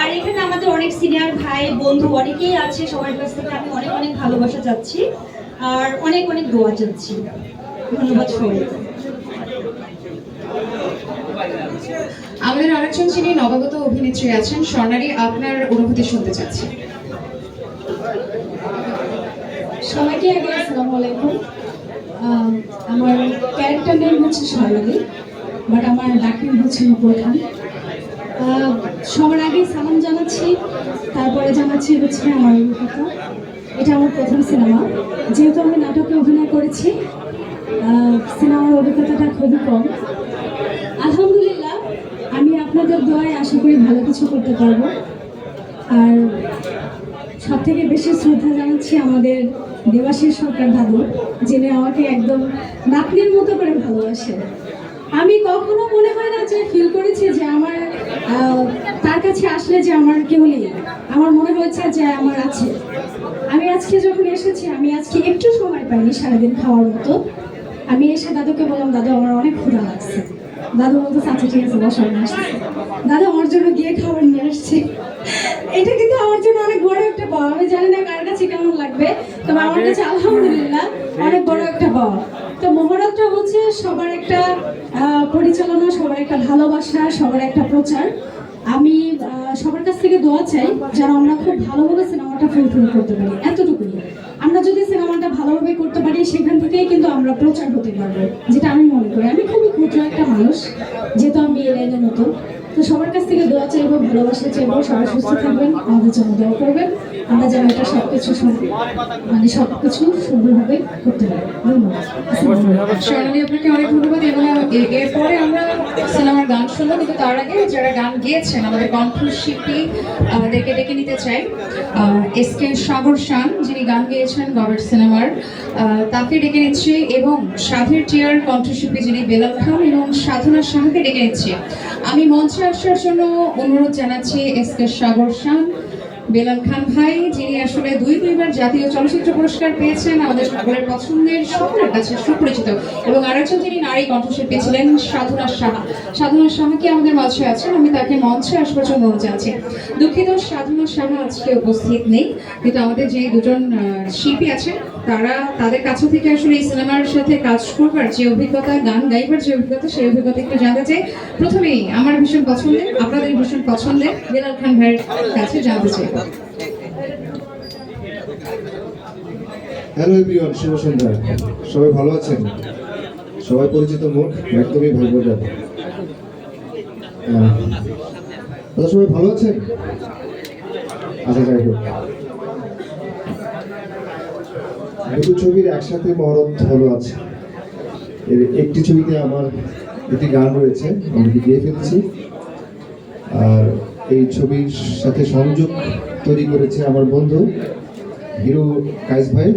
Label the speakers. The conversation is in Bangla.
Speaker 1: আর এখানে আমাদের অনেক সিনিয়র ভাই বন্ধু অনেকেই আছে সবার কাছ থেকে আমি অনেক অনেক ভালোবাসা চাচ্ছি আর অনেক অনেক দোয়া চাচ্ছি। ধন্যবাদ সবাইকে।
Speaker 2: আমাদের আরেকজন যিনি নবাগত অভিনেত্রী আছেন স্বর্ণালী আপনার অনুভূতি শুনতে চাচ্ছি।
Speaker 3: সবাইকে আগে আসসালামু আলাইকুম। আমার ক্যারেক্টার নেম হচ্ছে স্বর্ণালী বাট আমার ডাক নেম হচ্ছে নুপুর খান। সবার আগে সালাম জানাচ্ছি, তারপরে জানাচ্ছি হচ্ছে আমার অভিজ্ঞতা এটা আমার প্রথম সিনেমা। যেহেতু আমি নাটকে অভিনয় করেছি সিনেমার অভিজ্ঞতাটা খুবই কম। আলহামদুলিল্লাহ, আমি আপনাদের দোয়ায় আশা করি ভালো কিছু করতে পারব। আর সব থেকে বেশি শ্রদ্ধা জানাচ্ছি আমাদের দেবাশিস সরকার দাদু, যিনি আমাকে একদম নাতনির মতো করে ভালোবাসেন। আমি কখনো মনে হয় না যে ফিল করেছি যে আমার তার কাছে আসলে যে আমার কেউ নেই। আমার মনে হয়েছে যে আমার আছে। আমি আজকে যখন এসেছি আমি আজকে একটু সময় পাইনি সারাদিন খাওয়ার মতো। আমি এসে দাদুকে বললাম দাদু আমার অনেক ক্ষুধা লাগছে। দাদু বলতো আচ্ছা ঠিক আছে বসার আসছে। দাদু আমার জন্য গিয়ে খাবার নিয়ে আসছে। এটা কিন্তু আমার জন্য অনেক বড় একটা পাওয়া। আমি জানি না কার কাছে কেমন লাগবে তবে আমার কাছে আলহামদুলিল্লাহ তো মহারাজটা হচ্ছে সবার একটা পরিচালনা, সবার একটা ভালোবাসা, সবার একটা প্রচার। আমি সবার কাছ থেকে দোয়া চাই আমরা খুব ভালোভাবে সিনেমাটা ফুলফিল করতে পারি, এতটুকুই। আমরা যদি সিনেমাটা ভালোভাবে করতে পারি, সেখান থেকেই কিন্তু আমরা প্রচার হতে পারব, যেটা আমি মনে করি। আমি খুবই ক্ষুদ্র একটা মানুষ, যেহেতু আমি এই লাইনে নতুন। তো সবার কাছ থেকে দোয়া চাইব, ভালোবাসা চাইব, সবাই সুস্থ থাকবেন, আমাদের জন্য দোয়া করবেন। আমরা যেন এটা সব কিছু মানে সব কিছু সুন্দরভাবে করতে পারি। ধন্যবাদ।
Speaker 2: আপনাকে অনেক ধন্যবাদ এবং এরপরে আমরা সিনেমার গান শুনব কিন্তু তার আগে যারা গান গেয়েছেন আমাদের কণ্ঠশিল্পী আহ, ডেকে নিতে চাই। এস কে সাগর শান যিনি গান গেয়েছেন গবেট সিনেমার তাকে ডেকে নিচ্ছি এবং সাধের চেয়ার কণ্ঠশিল্পী যিনি বেলাল খান এবং সাধনা শাহকে ডেকে নিচ্ছি। আমি মঞ্চে আসার জন্য অনুরোধ জানাচ্ছি এস কে সাগর শান। বেলাল খান ভাই, যিনি আসলে দুই দুইবার জাতীয় চলচ্চিত্র পুরস্কার পেয়েছেন, আমাদের সকলের পছন্দের সকলের কাছে সুপরিচিত। এবং আরেকজন যিনি নারী কণ্ঠশিল্পী ছিলেন, সাধনা সাহা। সাধনা সাহাকে আমাদের মাঝে আছেন? আমি তাকে মঞ্চে আসবার জন্য অনুরোধ জানাচ্ছি দুঃখিত, সাধনা সাহা আজকে উপস্থিত নেই, কিন্তু আমাদের যে দুজন শিল্পী আছেন, তারা তাদের কাছে থেকে আসলে এই সিনেমার সাথে কাজ করবার যে অভিজ্ঞতা, গান গাইবার যে অভিজ্ঞতা, সেই অভিজ্ঞতা একটু জানতে চাই। প্রথমেই, আমার ভীষণ পছন্দের, আপনাদের ভীষণ পছন্দের, বেলাল খান ভাইয়ের কাছে জানতে চাই।
Speaker 4: হ্যালো এভরিওয়ান শুভ সন্ধ্যা। সবাই ভালো আছেন? সবাই পরিচিত মুখ, একদমই ভালো যাবে দাদা, সবাই ভালো আছেন? আচ্ছা যাই হোক। দুটো ছবির একসাথে মহরত হলো আছে। এর একটি ছবিতে আমার একটি গান রয়েছে, আমি গিয়ে ফেলছি। আর এই ছবির সাথে সংযোগ তৈরি করেছে আমার বন্ধু হিরো কাইস ভাই।